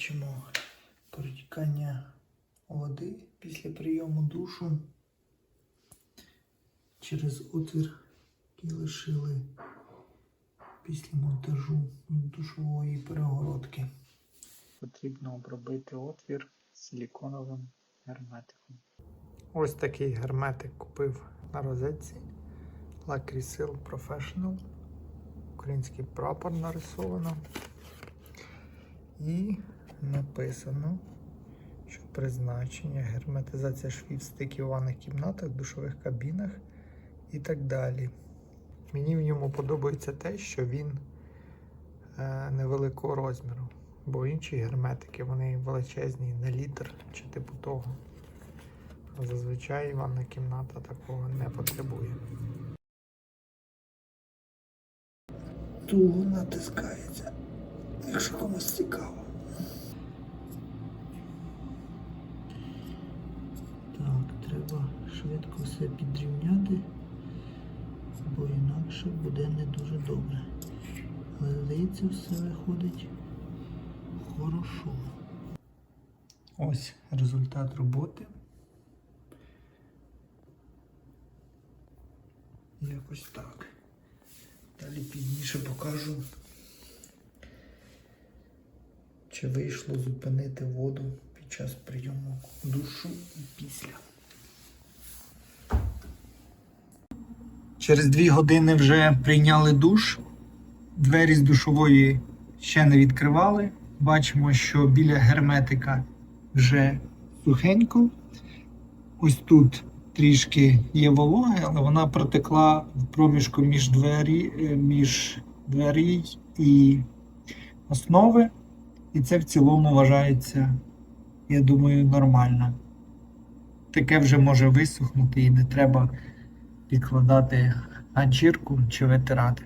бачимо протікання води після прийому душу через отвір, який лишили після монтажу душової перегородки. Потрібно обробити отвір силіконовим герметиком. Ось такий герметик купив на розетці. Лакрісил Professional. Український прапор нарисовано. І написано, що призначення, герметизація швів стиків у ванних кімнатах, душових кабінах і так далі. Мені в ньому подобається те, що він е, невеликого розміру, бо інші герметики вони величезні на літр чи типу того. Зазвичай ванна кімната такого не потребує. Туго натискається, якщо комусь цікаво. Так, треба швидко все підрівняти, бо інакше буде не дуже добре. Але здається, все виходить хорошо. Ось результат роботи. Якось так. Далі пізніше покажу, чи вийшло зупинити воду під час прийому душу і після. Через дві години вже прийняли душ. Двері з душової ще не відкривали. Бачимо, що біля герметика вже сухенько. Ось тут трішки є вологи, але вона протекла в проміжку між двері, е, між двері і основи. І це в цілому вважається, я думаю, нормально. Таке вже може висохнути і не треба підкладати ганчірку чи витирати.